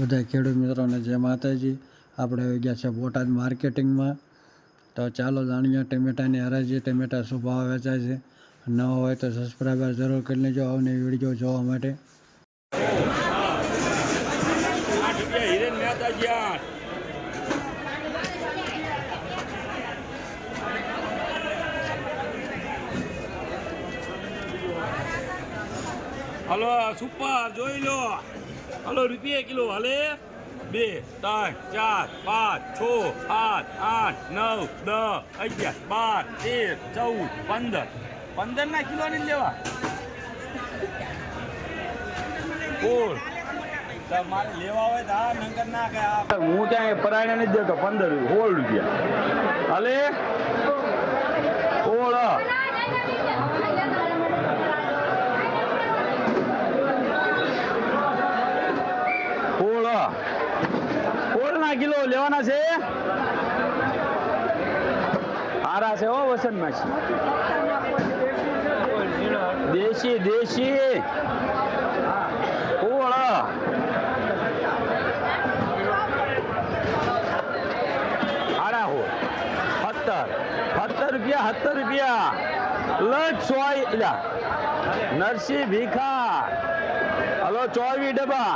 બધા ખેડૂત મિત્રોને જય માતાજી. આપણે આવી ગયા છે બોટાદ માર્કેટિંગમાં. તો ચાલો જાણીએ ટમેટાની હરાજી. ટમેટા શું ભાવ વેચાય છે? ન હોય તો સબસ્ક્રાઈબર જરૂર કરી લેજો આવની વીડિયો જોવા માટે. હલો, સુપર, જોઈ લો. હલો, રૂપિયા કિલો હલે બે, ત્રણ, ચાર, પાંચ, છ, સાત, આઠ, નવ, દસ, અગિયાર, બાર, તેર, ચૌદ, પંદર. પંદર ના કિલો ની લેવા કોણ મારે લેવા હોય તો આ નંબર ના હું ક્યાંય પરાયણે નથી દેતો, પંદર સોળ રૂપિયા. હાલે સોળ સોળ ના કિલો લેવાના છે. હારા છે હો વસંત માસી દેશી દેશી. સોળ આડા હો. સત્તર. સત્તર રૂપિયા સત્તર રૂપિયા. લખ સોય નરસિંહ ભીખા. હલો ચોવી ડબ્બા.